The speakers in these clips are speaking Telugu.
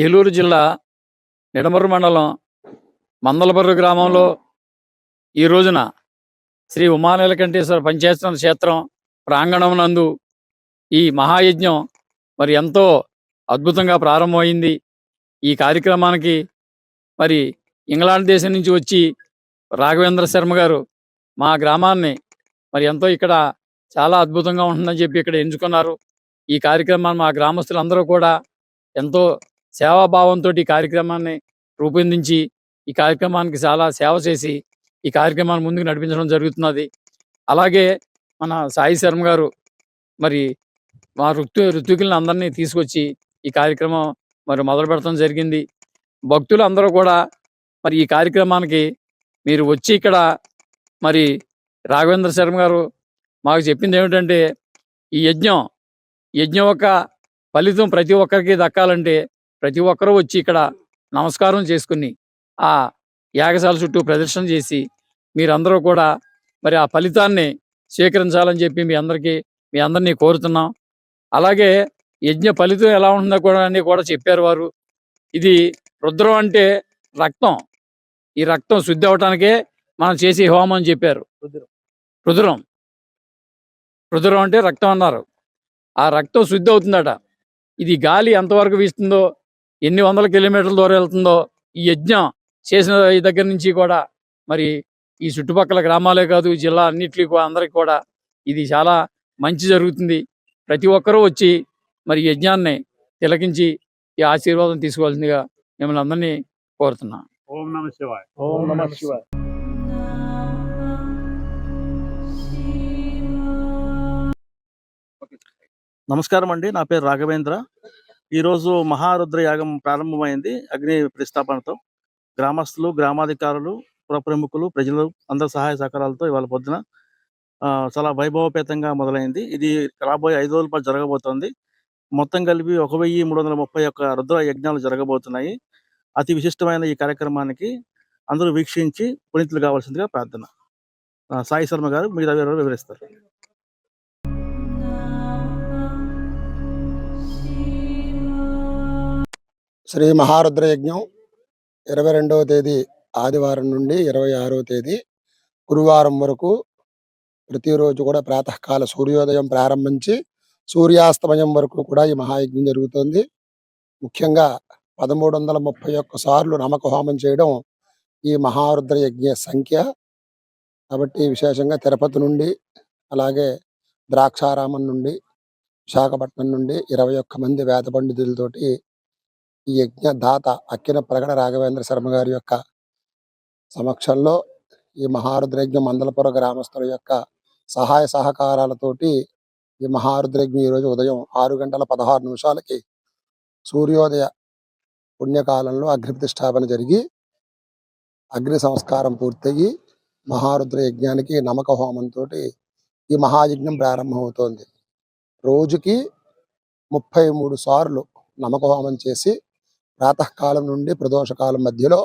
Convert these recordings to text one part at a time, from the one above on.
ఏలూరు జిల్లా నిడమర్రు మండలం మందలబర్రు గ్రామంలో ఈ రోజున శ్రీ ఉమానీలకంఠేశ్వర పంచేశ్వర క్షేత్రం ప్రాంగణం నందు ఈ మహాయజ్ఞం మరి ఎంతో అద్భుతంగా ప్రారంభమైంది. ఈ కార్యక్రమానికి మరి ఇంగ్లాండ్ దేశం నుంచి వచ్చి రాఘవేంద్ర శర్మ గారు మా గ్రామాన్ని మరి ఎంతో ఇక్కడ చాలా అద్భుతంగా ఉంటుందని చెప్పి ఇక్కడ ఎంచుకున్నారు. ఈ కార్యక్రమాన్ని మా గ్రామస్తులందరూ కూడా ఎంతో సేవాభావంతో ఈ కార్యక్రమాన్ని రూపొందించి ఈ కార్యక్రమానికి చాలా సేవ చేసి ఈ కార్యక్రమాన్ని ముందుకు నడిపించడం జరుగుతున్నది. అలాగే మన సాయి శర్మ గారు మరి మా ఋతు ఋతుకులను అందరినీ తీసుకొచ్చి ఈ కార్యక్రమం మరి మొదలు పెడతాం జరిగింది. భక్తులు అందరూ కూడా మరి ఈ కార్యక్రమానికి మీరు వచ్చి ఇక్కడ మరి రాఘవేంద్ర శర్మ గారు మాకు చెప్పింది ఏమిటంటే ఈ యజ్ఞం యజ్ఞం యొక్క ఫలితం ప్రతి ఒక్కరికి దక్కాలంటే ప్రతి ఒక్కరూ వచ్చి ఇక్కడ నమస్కారం చేసుకుని ఆ యాగశాల చుట్టూ ప్రదర్శన చేసి మీరందరూ కూడా మరి ఆ ఫలితాన్ని స్వీకరించాలని చెప్పి మీ అందరికీ మీ అందరినీ కోరుతున్నాం. అలాగే యజ్ఞ ఫలితం ఎలా ఉంటుందో కూడా అన్ని కూడా చెప్పారు వారు. ఇది రుద్రం అంటే రక్తం. ఈ రక్తం శుద్ధి అవటానికే మనం చేసే హోమం అని చెప్పారు. రుద్రం. రుద్రం అంటే రక్తం అన్నారు. ఆ రక్తం శుద్ధి అవుతుందట. ఇది గాలి ఎంతవరకు వీస్తుందో ఎన్ని వందల కిలోమీటర్ల దూరం వెళ్తుందో ఈ యజ్ఞం చేసిన ఈ దగ్గర నుంచి కూడా మరి ఈ చుట్టుపక్కల గ్రామాలే కాదు ఈ జిల్లా అన్నిటికీ కూడా అందరికి కూడా ఇది చాలా మంచి జరుగుతుంది. ప్రతి ఒక్కరూ వచ్చి మరి యజ్ఞాన్ని తిలకించి ఈ ఆశీర్వాదం తీసుకోవాల్సిందిగా మిమ్మల్ని అందరినీ కోరుతున్నాను. ఓం నమ శివాయ. ఓం నమ శివాయ. నమస్కారం అండి. నా పేరు రాఘవేంద్ర. ఈరోజు మహారుద్ర యాగం ప్రారంభమైంది. అగ్ని ప్రతిష్టాపనతో గ్రామస్తులు గ్రామాధికారులు పుర ప్రముఖులు ప్రజలు అందరి సహాయ సహకారాలతో ఇవాళ పొద్దున ఆ, చాలా వైభవపేతంగా మొదలైంది. ఇది రాబోయే ఐదు రోజుల పాటు జరగబోతోంది. మొత్తం కలిపి ఒక వెయ్యి మూడు వందల ముప్పై ఒక్క రుద్ర యజ్ఞాలు జరగబోతున్నాయి. అతి విశిష్టమైన ఈ కార్యక్రమానికి అందరూ వీక్షించి పునీతులు కావాల్సిందిగా ప్రార్థన. సాయి శర్మ గారు మిగతా వివరిస్తారు. శ్రీ మహారుద్ర యజ్ఞం ఇరవై రెండవ తేదీ ఆదివారం నుండి ఇరవై ఆరవ తేదీ గురువారం వరకు ప్రతిరోజు కూడా ప్రాతకాల సూర్యోదయం ప్రారంభించి సూర్యాస్తమయం వరకు కూడా ఈ మహాయజ్ఞం జరుగుతుంది. ముఖ్యంగా పదమూడు వందల ముప్పై ఒక్క సార్లు నమక హోమం చేయడం ఈ మహారుద్ర యజ్ఞ సంఖ్య. కాబట్టి విశేషంగా తిరుపతి నుండి అలాగే ద్రాక్షారామం నుండి విశాఖపట్నం నుండి ఇరవై ఒక్క మంది వేద పండితులతోటి ఈ యజ్ఞ దాత అక్కిన ప్రగడ రాఘవేంద్ర శర్మ గారి యొక్క సమక్షంలో ఈ మహారుద్రయజ్ఞ మందలపుర గ్రామస్తుల యొక్క సహాయ సహకారాలతోటి ఈ మహారుద్రయజ్ఞం ఈరోజు ఉదయం ఆరు గంటల పదహారు నిమిషాలకి సూర్యోదయ పుణ్యకాలంలో అగ్నిప్రతిష్టాపన జరిగి అగ్ని సంస్కారం పూర్తయి మహారుద్ర యజ్ఞానికి నమక హోమంతో ఈ మహాయజ్ఞం ప్రారంభమవుతోంది. రోజుకి ముప్పై మూడు సార్లు నమక హోమం చేసి ప్రాతకాలం నుండి ప్రదోషకాలం మధ్యలో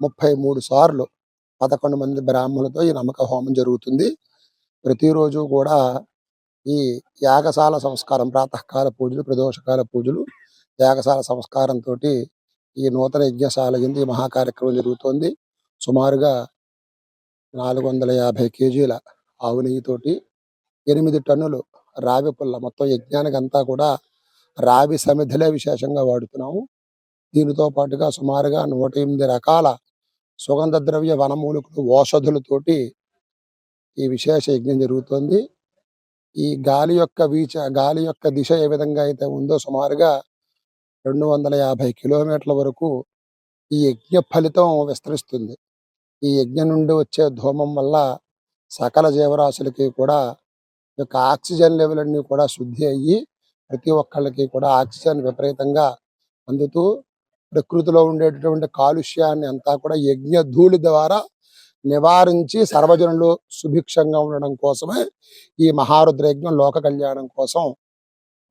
ముప్పై మూడు సార్లు పదకొండు మంది బ్రాహ్మణులతో ఈ నమ్మక హోమం జరుగుతుంది. ప్రతిరోజు కూడా ఈ యాగశాల సంస్కారం ప్రాతకాల పూజలు ప్రదోషకాల పూజలు యాగశాల సంస్కారంతో ఈ నూతన యజ్ఞశాల ఎందు ఈ మహాకార్యక్రమం జరుగుతోంది. సుమారుగా నాలుగు వందల యాభై కేజీల ఆవు నెయ్యితోటి ఎనిమిది టన్నులు రావి పుల్ల. మొత్తం యజ్ఞానికి అంతా కూడా రావి సమిధిలే విశేషంగా వాడుతున్నాము. దీనితో పాటుగా సుమారుగా నూట ఎనిమిది రకాల సుగంధ ద్రవ్య వనమూలికలు ఓషధులతోటి ఈ విశేష యజ్ఞం జరుగుతుంది. ఈ గాలి యొక్క వీచ గాలి యొక్క దిశ ఏ విధంగా అయితే ఉందో సుమారుగా రెండు వందల యాభై కిలోమీటర్ల వరకు ఈ యజ్ఞ ఫలితం విస్తరిస్తుంది. ఈ యజ్ఞం నుండి వచ్చే ధూమం వల్ల సకల జీవరాశులకి కూడా యొక్క ఆక్సిజన్ లెవెల్ అన్ని కూడా శుద్ధి అయ్యి ప్రతి ఒక్కళ్ళకి కూడా ఆక్సిజన్ విపరీతంగా అందుతూ ప్రకృతిలో ఉండేటటువంటి కాలుష్యాన్ని అంతా కూడా యజ్ఞ ధూళి ద్వారా నివారించి సర్వజనులు సుభిక్షంగా ఉండడం కోసమే ఈ మహారుద్రయజ్ఞం లోక కళ్యాణం కోసం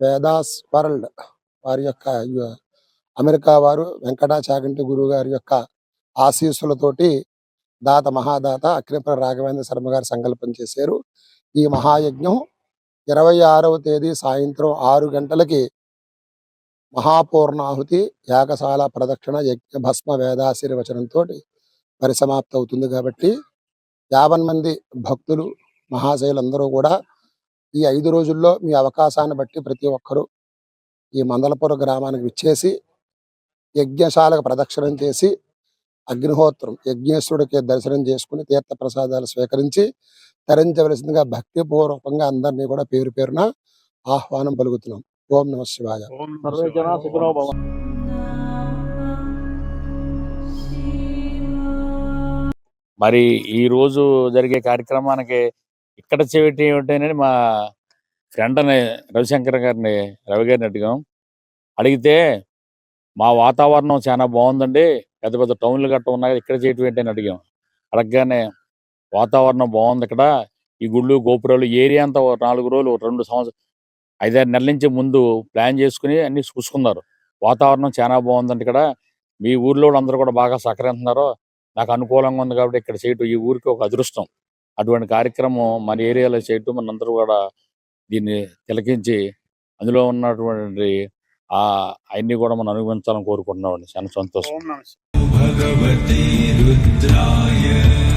వేదాస్ వరల్డ్ వారి యొక్క అమెరికా వారు వెంకటాచాగంటి గురువు గారి యొక్క ఆశీస్సులతోటి దాత మహాదాత అఖిలపుర రాఘవేంద్ర శర్మ గారు సంకల్పం చేశారు. ఈ మహాయజ్ఞం ఇరవై ఆరవ తేదీ సాయంత్రం ఆరు గంటలకి మహాపూర్ణాహుతి యాగశాల ప్రదక్షిణ యజ్ఞ భస్మ వేదాశీర్వచనంతో పరిసమాప్తి అవుతుంది కాబట్టి యాభై మంది భక్తులు మహాశైలందరూ కూడా ఈ ఐదు రోజుల్లో మీ అవకాశాన్ని బట్టి ప్రతి ఒక్కరూ ఈ మందలపుర గ్రామానికి విచ్చేసి యజ్ఞశాలకు ప్రదక్షిణం చేసి అగ్నిహోత్రం యజ్ఞేశ్వరుడికి దర్శనం చేసుకుని తీర్థ ప్రసాదాలు స్వీకరించి తరించవలసిందిగా భక్తిపూర్వకంగా అందరినీ కూడా పేరు పేరున ఆహ్వానం పలుకుతున్నాం. ఓం నమ శివాయ. సుఖినో భవంతు. మరి ఈ రోజు జరిగే కార్యక్రమానికి ఇక్కడ చేయటం ఏమిటని మా ఫ్రెండ్ అని రవిశంకర్ గారిని రవి గారిని అడిగాం. అడిగితే మా వాతావరణం చాలా బాగుందండి. పెద్ద పెద్ద టౌన్లు గట్ట ఉన్నాయి ఇక్కడ చేయటం ఏంటి అని అడిగాం. అడగగానే వాతావరణం బాగుంది ఇక్కడ. ఈ గుళ్ళు గోపురాలు ఏరియా అంతా నాలుగు రోజులు రెండు సంవత్సరం ఐదారు నెలల నుంచి ముందు ప్లాన్ చేసుకుని అన్ని చూసుకున్నారు. వాతావరణం చాలా బాగుందండి ఇక్కడ. మీ ఊర్లో అందరూ కూడా బాగా సహకరిస్తున్నారు నాకు అనుకూలంగా ఉంది కాబట్టి ఇక్కడ చేయటం ఈ ఊరికి ఒక అదృష్టం. అటువంటి కార్యక్రమం మన ఏరియాలో చేయటం మనందరూ కూడా దీన్ని తిలకించి అందులో ఉన్నటువంటి ఆ అన్ని కూడా మనం అనుభవించాలని కోరుకుంటున్నామండి. చాలా సంతోషం. భగవతి రుద్రాయ.